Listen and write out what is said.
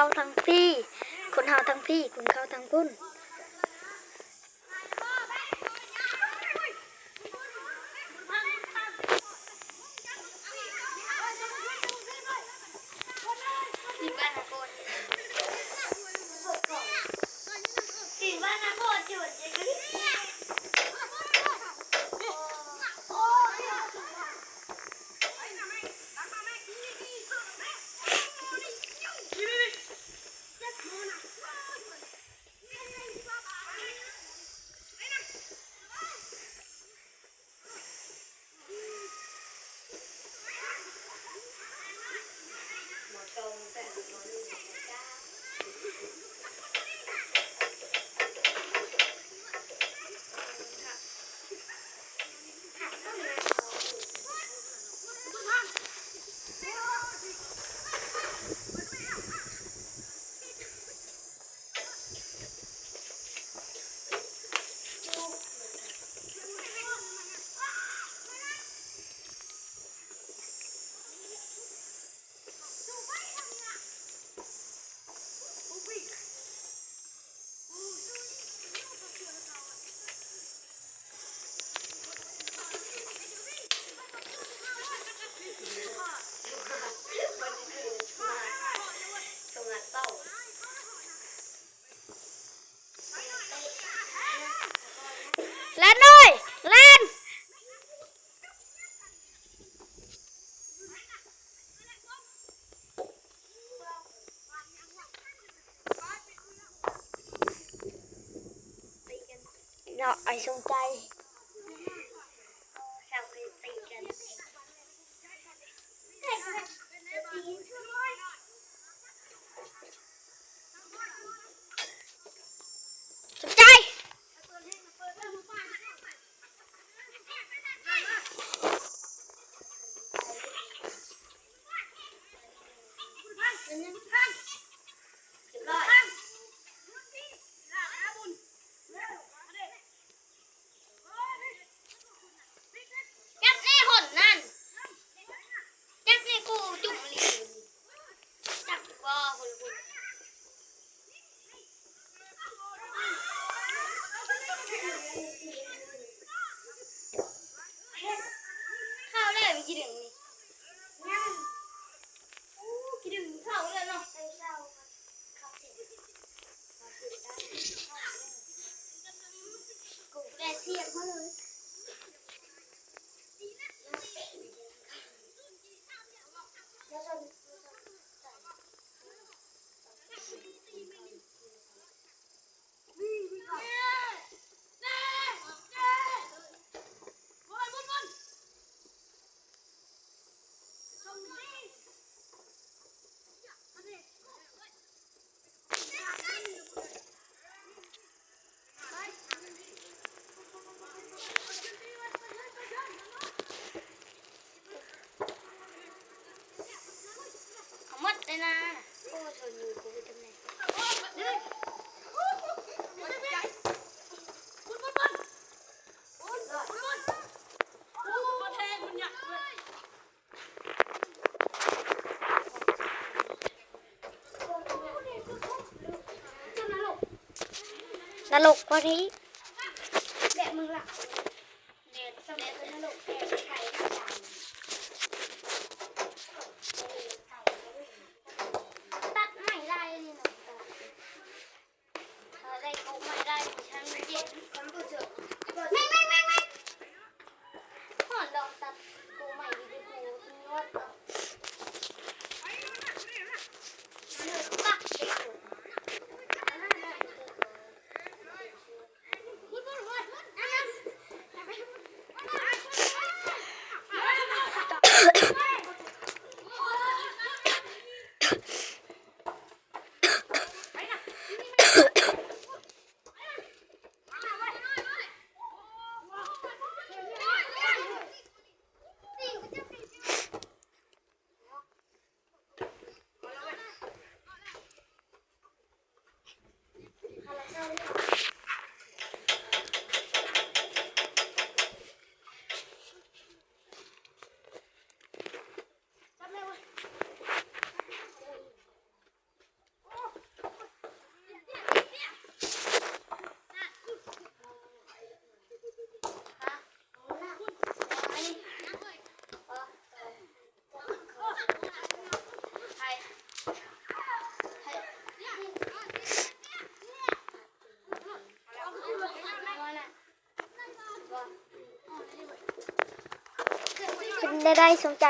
เขาทั้งพี่ คนเฮาทั้งพี่ คนเขาทั้งพุ่น เนาะไอ้สงใจชาวคือตีสนใจ ตลกกว่านี้แบบมึงล่ะ ได้ได้สมใจ